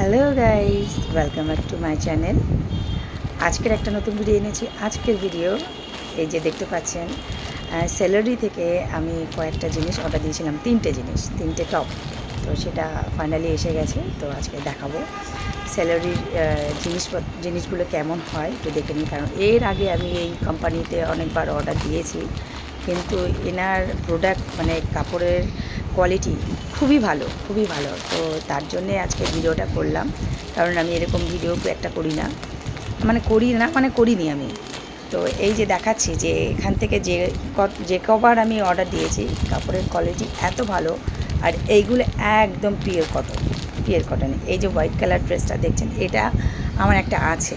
Hello guys welcome back to my channel আজকের একটা নতুন ভিডিও এনেছি। আজকের ভিডিও এই যে দেখতে পাচ্ছেন স্যালারি থেকে আমি কয়েকটা জিনিস অর্ডার দিয়েছিলাম। তিনটে জিনিস, তিনটে টপ তো সেটা ফাইনালি এসে গেছে। তো আজকে দেখাবো স্যালারির জিনিসপত্র জিনিসগুলো কেমন হয় একটু দেখে নিই। কারণ এর আগে আমি এই কোম্পানিতে অনেকবার অর্ডার দিয়েছি। কিন্তু এনার প্রোডাক্ট মানে কাপড়ের কোয়ালিটি খুবই ভালো খুবই ভালো। তো তার জন্যে আজকে ভিডিওটা করলাম। কারণ আমি এরকম ভিডিও খুব একটা করি না। মানে করি না মানে করিনি আমি। তো এই যে দেখাচ্ছি যে এখান থেকে যে যে কবার আমি অর্ডার দিয়েছি, কাপড়ের কোয়ালিটি এত ভালো। আর এইগুলো একদম পিওর কটন পিওর কটন এই যে হোয়াইট কালার ড্রেসটা দেখছেন, এটা আমার একটা আছে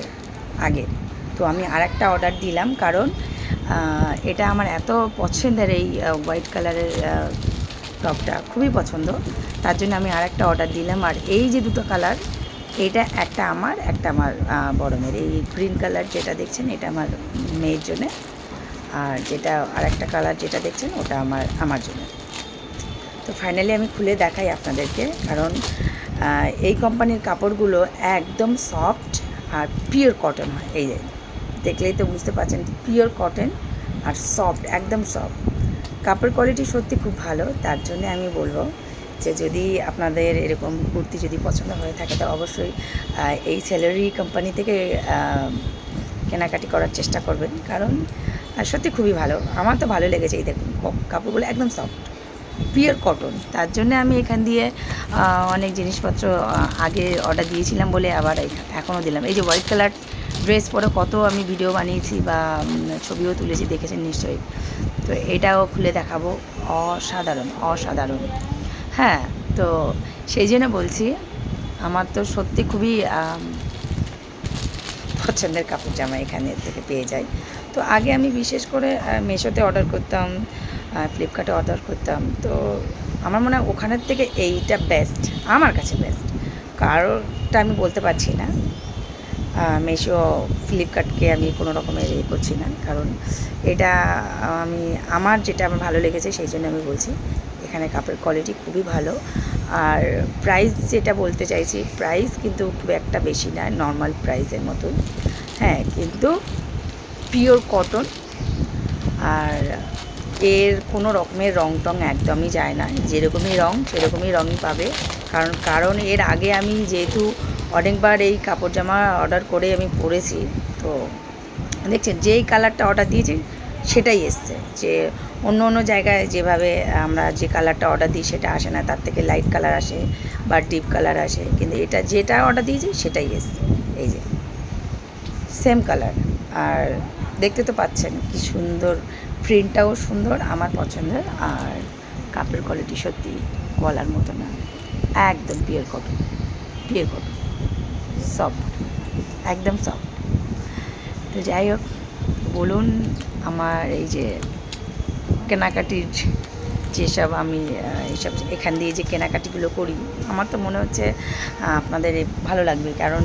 আগে। তো আমি আর একটা অর্ডার দিলাম, কারণ এটা আমার এত পছন্দের এই হোয়াইট কালারের টপটা খুবই পছন্দ। তার জন্য আমি আর একটা অর্ডার দিলাম। আর এই যে দুটো কালার এটা একটা আমার একটা আমার বড় মেয়ের। এই গ্রিন কালার যেটা দেখছেন, এটা আমার মেয়ের জন্য। আর যেটা আর একটা কালার যেটা দেখছেন, ওটা আমার আমার জন্য। তো ফাইনালি আমি খুলে দেখাই আপনাদেরকে, কারণ এই কোম্পানির কাপড়গুলো একদম সফট আর পিওর কটন হয়। এই দেখলেই তো বুঝতে পারছেন পিওর কটন আর সফট একদম সফট কাপড় কোয়ালিটি সত্যি খুব ভালো। তার জন্য আমি বলব যে যদি আপনাদের এরকম কুর্তি যদি পছন্দ হয়ে থাকে, তো অবশ্যই এই স্যালারি কোম্পানি থেকে কেনাকাটি করার চেষ্টা করবেন। কারণ সত্যি খুবই ভালো। আমার তো ভালো লেগেছে এই দেখুন কাপড়গুলো একদম সফট পিওর কটন তার জন্য আমি এখান দিয়ে অনেক জিনিসপত্র আগে অর্ডার দিয়েছিলাম বলে আবার এখনও দিলাম। এই যে হোয়াইট কালার ড্রেস পরে কত আমি ভিডিও বানিয়েছি বা ছবিও তুলেছি, দেখেছেন নিশ্চয়ই। তো এটাও খুলে দেখাবো। অসাধারণ অসাধারণ। হ্যাঁ তো সেই জন্য বলছি, আমার তো সত্যি খুবই পছন্দের কাপড় জামা এখানে থেকে পেয়ে যাই। তো আগে আমি বিশেষ করে মেশোতে অর্ডার করতাম ফ্লিপকার্টে অর্ডার করতাম। তো আমার মনে হয় ওখানের থেকে এইটা বেস্ট আমার কাছে বেস্ট কারোরটা আমি বলতে পারছি না। মেশো ফ্লিপকার্টকে আমি কোনো রকমের ইয়ে করছি না। কারণ এটা, আমি, আমার যেটা আমার ভালো লেগেছে সেই জন্য আমি বলছি, এখানে কাপের কোয়ালিটি খুবই ভালো। আর প্রাইস যেটা বলতে চাইছি প্রাইস কিন্তু খুব একটা বেশি না নর্মাল প্রাইসের মতন হ্যাঁ কিন্তু পিওর কটন আর এর কোনো রকমের রং টং একদমই যায় না। যেরকমই রং, সেরকমই রঙই পাবে। কারণ কারণ এর আগে আমি যেহেতু অনেকবার এই কাপড় জামা অর্ডার করে আমি পরেছি। তো দেখছেন, যেই কালারটা অর্ডার দিয়েছি, সেটাই এসছে। যে অন্য অন্য জায়গায় যেভাবে আমরা যে কালারটা অর্ডার দিই, সেটা আসে না। তার থেকে লাইট কালার আসে বা ডিপ কালার আসে। কিন্তু এটা যেটা অর্ডার দিয়েছি, সেটাই এসছে। এই যে সেম কালার আর দেখতে তো পাচ্ছেন, কি সুন্দর প্রিন্টটাও সুন্দর, আমার পছন্দের। আর কাপড়ের কোয়ালিটি সত্যি বলার মতো না। একদম pure cotton pure cotton soft একদম সফট তো যাই হোক, বলুন আমার এই যে কেনাকাটির যেসব আমি এইসব এখান দিয়ে যে কেনাকাটিগুলো করি, আমার তো মনে হচ্ছে আপনাদের ভালো লাগবে। কারণ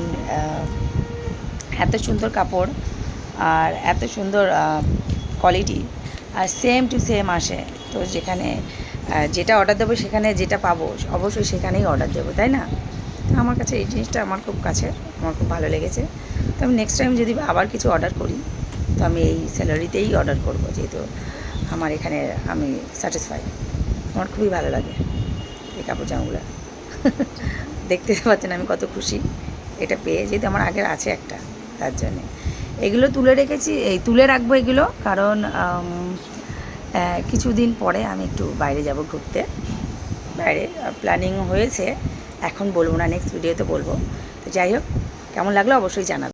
এত সুন্দর কাপড় আর এত সুন্দর কোয়ালিটি আর সেম টু সেম আসে। তো যেখানে যেটা অর্ডার দেবো সেখানে যেটা পাবো, অবশ্যই সেখানেই অর্ডার দেবো, তাই না? আমার কাছে এই জিনিসটা আমার খুব কাছে আমার খুব ভালো লেগেছে। তো আমি নেক্সট টাইম যদি আবার কিছু অর্ডার করি, তো আমি এই স্যালারিতেই অর্ডার করব, যেহেতু আমার এখানে আমি স্যাটিসফাই আমার খুবই ভালো লাগে এই কাপড় জামাগুলো। দেখতে পাচ্ছেন আমি কত খুশি। এটা পেয়ে যেহেতু আমার আগের আছে একটা, তার জন্যে। এগুলো তুলে রেখেছি, এই তুলে রাখব এগুলো, কারণ কিছুদিন পরে আমি একটু বাইরে যাব ঘুরতে। বাইরে প্ল্যানিং হয়েছে। এখন বলব না নেক্সট ভিডিওতে বলব। তো যাই হোক কেমন লাগল অবশ্যই জানাবেন